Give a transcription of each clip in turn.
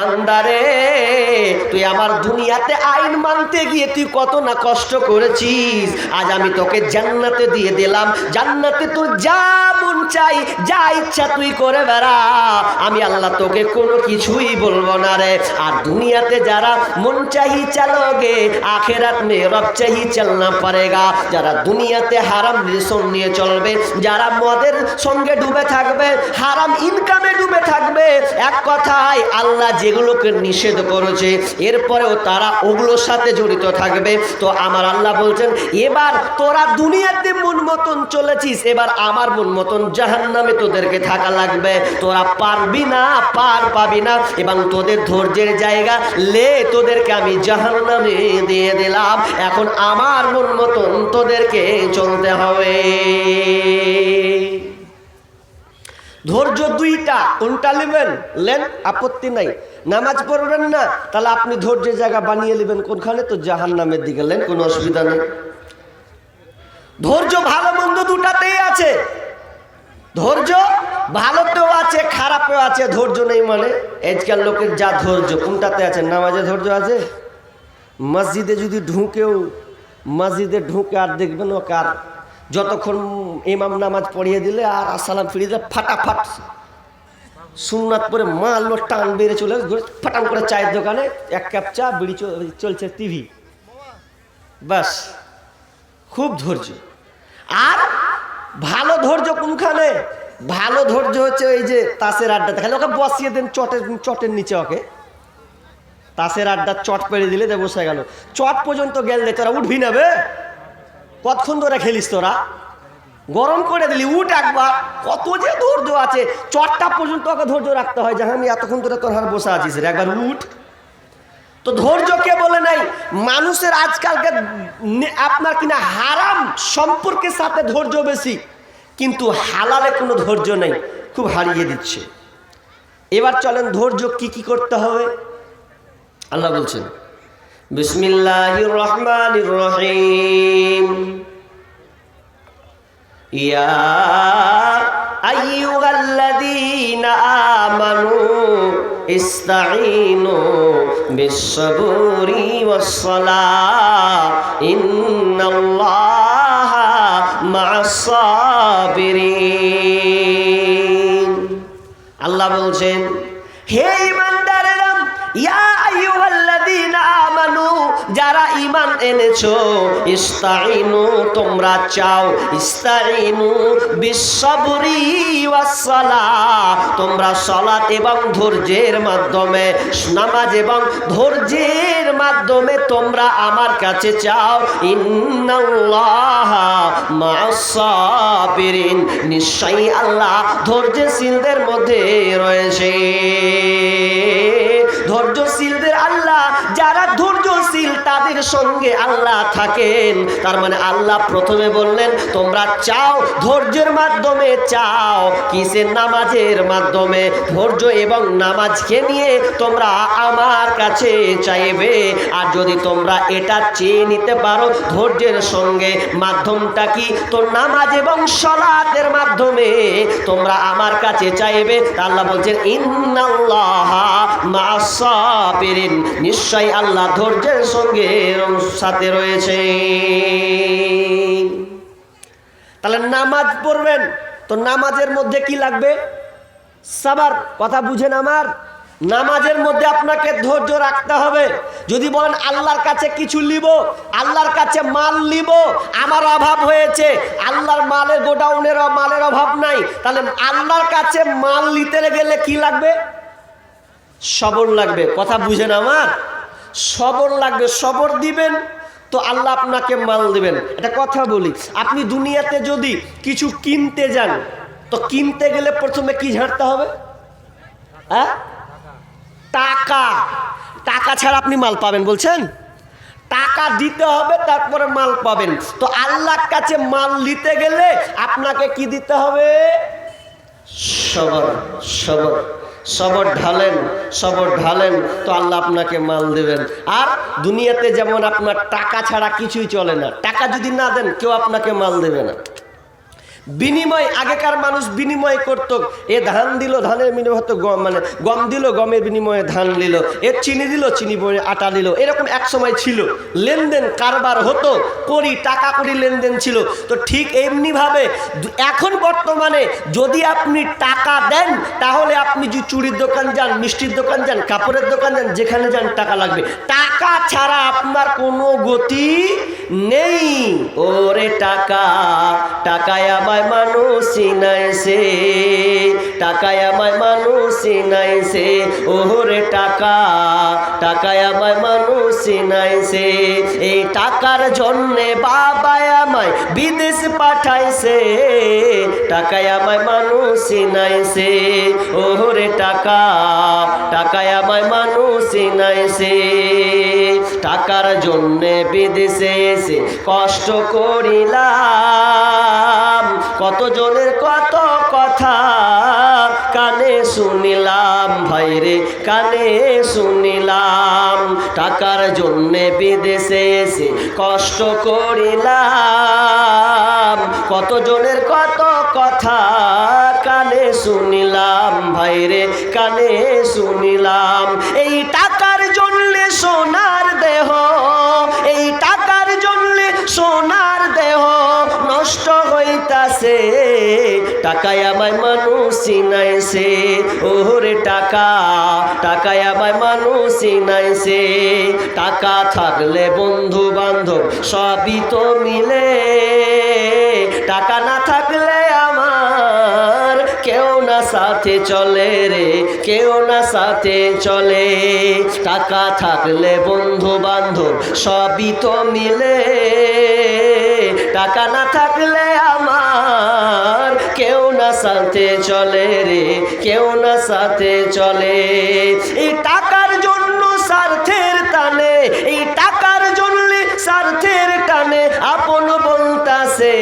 বান্দারে তুই আমার দুনিয়াতে আইন মানতে গিয়ে তুই কত না কষ্ট করেছিস? আজ আমি তোকে জান্নাতে দিয়ে দিলাম। জান্নাতে তোর যা মন চাই, যা ইচ্ছা তুই করে বেড়া। আমি আল্লাহ তোকে কোনো কিছুই বলব না রে। আর দুনিয়াতে যারা মন চাহি চালোগে, আখেরাত মে রব চাহি চলনা পারেগা। যারা দুনিয়াতে হারাম রিলেশন নিয়ে চলবে, যারা মদের সঙ্গে ডুবে থাকবে, হারাম ইনকামে ডুবে থাকবে, এক কথায় আল্লাহ যেগুলোকে নিষেধ করেছে এরপরেও তারা ওগুলোর সাথে জড়িত থাকবে। তো আমার আল্লাহ বলছেন, এবার তোরা দুনিয়াতে মন মতন চলেছিস, এবার আমার মন মতন জাহান নামে তোদেরকে থাকা লাগবে। তোরা পারবি না, পার পাবি না, এবং তোদের ধৈর্যের জায়গা লে তোদেরকে আমি জাহান নামে দিয়ে দিলাম। এখন আমার মন মতন তোদেরকে চলতে হবে। ধৈর্য দুইটা, কোনটা নেবেন? লেন, আপত্তি নাই। নামাজ পড়বেন না, তাহলে আপনি ধৈর্যের জায়গা বানিয়ে নেবেন কোনখানে? তো জাহান নামের দিকে, লেন, কোনো অসুবিধা নেই। ধৈর্য ভালো মন্দ দুটাতেই আছে। ধৈর্য ভালোতেও আছে, খারাপেও আছে, ধৈর্য নেই মানে। আজকাল লোকের যা ধৈর্য, কোনটাতে আছে? নামাজে ধৈর্য আছে? মসজিদে যদি ঢুকেও, মসজিদে ঢুকে আর দেখবেন ও কার যতক্ষণ ইমাম নামাজ পড়িয়ে দিলে আর আসসালাম ফিরিয়ে দিলে ফাটাফাট সুননাথ পরে মাল টান বেড়ে চলে ফাটান করে চায়ের দোকানে এক কাপ চা, বিড়ি চলছে টিভি। বাস, খুব ধৈর্য। আর ভালো ধৈর্য কোনখানে? ভালো ধৈর্য হচ্ছে ওই যে তাসের আড্ডাতে খালি ওকে বসিয়ে দেন চটের চটের নিচে ওকে। তাসের আড্ডা চট পেরে দিলে দে বসে গেল। চট পর্যন্ত গেলে তোরা উঠবি না বে। কতক্ষণ ধরে খেলিস তোরা? গরম করে দিলি, উঠ একবার। কত যে ধৈর্য আছে, চটটা পর্যন্ত ওকে ধৈর্য রাখতে হয়। যে আমি এতক্ষণ ধরে তোর হার বসে আছিস একবার উঠ। তো ধৈর্য কে বলে নাই? মানুষের আজকালকে আপনার কিনা হারাম সম্পর্কের সাথে ধৈর্য বেশি, কিন্তু হালালে কোনো ধৈর্য নেই, খুব হারিয়ে দিচ্ছে। এবার চলেন ধৈর্য কি কি করতে হবে? আল্লাহ বলছেন বিসমিল্লাহির রহমানির রহিম ইয়া আইয়ুহাল্লাযীনা আমানু ইস্তাঈনু বিস-সাবরি ওয়াস-সালাহ। ইন্নাল্লাহা মা'আস-সাবিরিন আল্লাহ বলছেন, হে ইমানদারেরা, ইয়া যারা ইমান এনেছো, ইস্তাঈনু, তোমরা চাও, ইস্তাঈনু বিসসাবরি ওয়াস-সালাহ তোমরা সালাত এবং ধৈর্যের মাধ্যমে, নামাজ এবং ধৈর্যের মাধ্যমে তোমরা আমার কাছে চাও। ইন্নাল্লাহা মা'আস-সাবিরিন। নিশ্চয়ই আল্লাহ ধৈর্যশীলদের মধ্যে রয়েছে। ধৈর্যশীলদের আল্লাহ যারা ধৈর্যশীল তাদের সঙ্গে আল্লাহ থাকেন। তার মানে আল্লাহ প্রথমে বললেন, তোমরা চাও ধৈর্যের মাধ্যমে চাও, কিসের নামাজের মাধ্যমে? ধৈর্য এবং নামাজকে নিয়ে তোমরা আমার কাছে চাইবে। আর যদি তোমরা এটা চেয়ে নিতে পারো, ধৈর্যের সঙ্গে মাধ্যমটা কি? তো নামাজ এবং সলাতের মাধ্যমে তোমরা আমার কাছে চাইবে। আল্লাহ বলছেন, ইন্নাল্লাহ মাসাবিরিন নিশ্চয়ই আল্লাহ ধৈর্যের সঙ্গে সাথে রয়েছে। তাহলে নামাজ পড়বেন, তো নামাজের মধ্যে কি লাগবে? সাবার, কথা বুঝেন আমার। নামাজের মধ্যে আপনাকে ধৈর্য রাখতে হবে। যদি বলেন, আল্লাহর কাছে কিছু নিব, আল্লাহর কাছে মাল নিব, আমার অভাব হয়েছে, আল্লাহর মালের গোডাউনের মালের অভাব নাই, তাহলে আল্লাহর কাছে মাল নিতে গেলে কি লাগবে? সবর লাগবে। কথা বুঝেন আমার। সবর লাগবে, সবর দিবেন, তো আল্লাহ আপনাকে মাল দিবেন। এটা কথা বলি, আপনি দুনিয়াতে যদি কিছু কিনতে যান, তো কিনতে গেলে প্রথমে কি ঝাড়তে হবে? হ্যাঁ? টাকা। টাকা ছাড়া আপনি মাল পাবেন, বলছেন? টাকা দিতে হবে, তারপরে মাল পাবেন। তো আল্লাহর কাছে মাল নিতে গেলে আপনাকে কি দিতে হবে? সবর সবর। সবর ঢালেন সবর ঢালেন, তো আল্লাহ আপনাকে মাল দেবেন। আর দুনিয়াতে যেমন আপনার টাকা ছাড়া কিছুই চলে না, টাকা যদি না দেন কেউ আপনাকে মাল দেবে না। বিনিময়, আগেকার মানুষ বিনিময় করত। এ ধান দিল, ধানের বিনিময় হতো গম মানে গম দিল, গমের বিনিময়ে ধান নিল। এ চিনি দিল, চিনি বয়ে আটা দিল এরকম এক সময় ছিল। লেনদেন কারবার হতো, করি, টাকা করি লেনদেন ছিল। তো ঠিক এমনিভাবে এখন বর্তমানে যদি আপনি টাকা দেন, তাহলে আপনি যে চুরির দোকান যান, মিষ্টির দোকান যান, কাপড়ের দোকান যান, যেখানে যান, টাকা লাগবে। টাকা ছাড়া আপনার কোনো গতি নেই। ওরে টাকা, টাকায় আমায় মানুষ চিনাইছে টাকায় আমায় মানুষ চিনাইছে ওরে টাকা, টাকায় আমায় মানুষ চিনাইছে এই টাকার জন্যে বাবা আমায় বিদেশ পাঠাইছে। টাকায় আমায় মানুষ চিনাইছে ওরে টাকা, টাকায় আমায় মানুষ চিনাইছে টাকার জন্যে বিদেশে এসে কষ্ট করিলাম। কত জনের কত কথা কানে শুনিলাম ভাইরে কানে শুনিলাম। টাকার জন্যে বিদেশে এসে কষ্ট করিলাম। কত জনের কত কথা কানে শুনিলাম ভাইরে কানে শুনিলাম। এই টাকায় আমায় মানুষ চিনাইছে। ওরে টাকা, টাকায় আমায় মানুষ চিনাইছে। টাকা থাকলে বন্ধু বান্ধব সবই তো মিলে। টাকা না থাকলে আমার কেউ না সাথে চলে রে, কেউ না সাথে চলে। টাকা থাকলে বন্ধু বান্ধব সবই তো মিলে। টাকা না থাকলে আমার কেউ না সাথে চলে রে, কেউ না সাথে চলে। এই টাকার জন্য স্বার্থের টানে, এই টাকার জন্য স্বার্থের টানে আপন বলতাছে।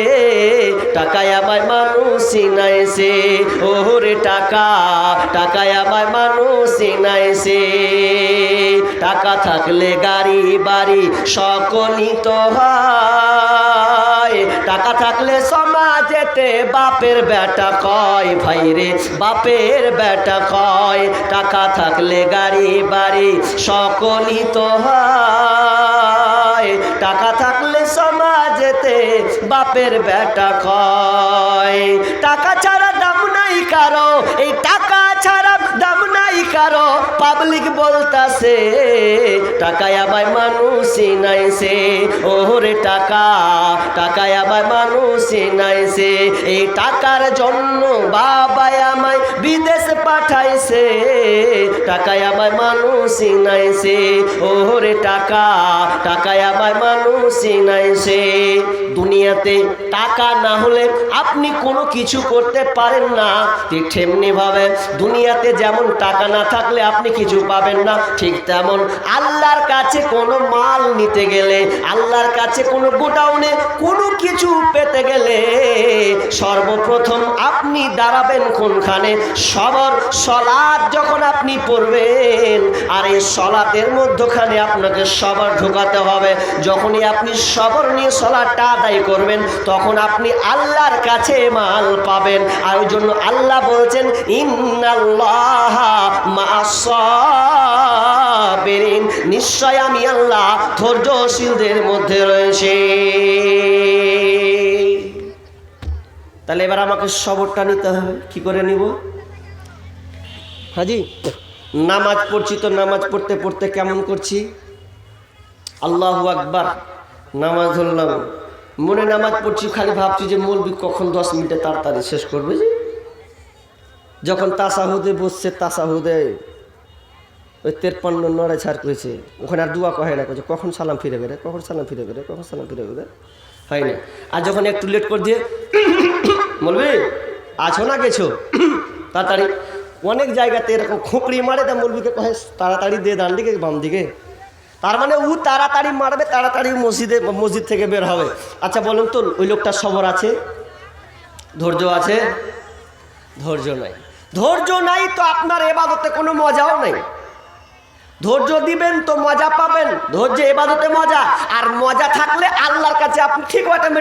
টাকায় আমায় মানুষ চিনাইছে ওরে টাকা, টাকায় আমায় মানুষ চিনাইছে টাকা থাকলে গাড়ি বাড়ি সকলই তো হয়। টাকা থাকলে সমাজেতে বাপের বেটা কয় ভাইরে বাপের বেটা কয়, টাকা থাকলে গাড়ি, বাড়ি, সকলই তো হয়। টাকা থাকলে সমাজেতে বাপের বেটা কয়। টাকা ছাড়া দাম নাই কারও, এই টাকা ছাড়া পাবলিক বলতাছে, টাকায় আবার মানুষ নাইছে ওরে টাকা, টাকায় আবার মানুষ নাইছে এই টাকার জন্য বাবা আমায় বিদেশ পাঠাইছে, টাকায় আবার মানুষ নাইছে ওরে টাকা, টাকায় আবার মানুষ নাইছে দুনিয়াতে টাকা না হলে আপনি কোনো কিছু করতে পারেন না। ঠিক তেমনি ভাবে দুনিয়াতে যেমন টাকা না থাকলে আপনি কিছু পাবেন না। ঠিক তেমন আল্লাহর কাছে কোনো মাল নিতে গেলে, আল্লাহর কাছে কোনো গোডাউনে কোনো কিছু পেতে গেলে সর্বপ্রথম আপনি দাঁড়াবেন কোনখানে? সবর সলাদ যখন আপনি পড়বেন, আর এই সলাতের মধ্যখানে আপনাকে সবর ঢোকাতে হবে। যখনই আপনি সবর নিয়ে সলাদটা আদায় করবেন, তখন আপনি আল্লাহর কাছে মাল পাবেন। আর ওই জন্য আল্লাহ বলছেন, ইন্নাল্লাহ মাসাবিরিন নিশ্চয় আমি আল্লাহ ধৈর্যশীলদের মধ্যে রয়েছে। তাহলে এবার আমাকে সবরটা নিতে হবে। কি করে নিব? হাজি, নামাজ পড়ছি তো নামাজ পড়তে পড়তে কেমন করছি? আল্লাহ আকবার নামাজ ধরলাম মনে নামাজ পড়ছি, খালি ভাবছি যে মৌলবি কখন? দশ মিনিটে তাড়াতাড়ি শেষ করবে যে। যখন তাসাহুদে বসছে, তাসাহুদে ওই তেরপান্ন নড়ে ছাড় করেছে। ওখানে আর দুয়া কহে না করছে কখন সালাম ফিরে বেড়ে কখন সালাম ফিরে বেড়ে কখন সালাম ফিরে বেড়ে হয় না। আর যখন একটু লেট করে দিয়ে বলবি, আছো না গেছো? তাড়াতাড়ি। অনেক জায়গাতে এরকম খোঁকড়ি মারে, তা মৌলবিকে কহে তাড়াতাড়ি দে ডান দিকে, বাম দিকে। তার মানে ও তাড়াতাড়ি মারবে, তাড়াতাড়ি মসজিদে, মসজিদ থেকে বের হবে। আচ্ছা বলুন তো, ওই লোকটার সবর আছে? ধৈর্য আছে? ধৈর্য নাই। ধৈর্য নাই তো আপনার এবাদতে কোনো মজাও নেই। ধৈর্য দিবেন তো মজা পাবেন। ধৈর্য এবাদতে মজা। আর মজা থাকলে আল্লাহর কাছে আপনি ঠিক অটোমেটিক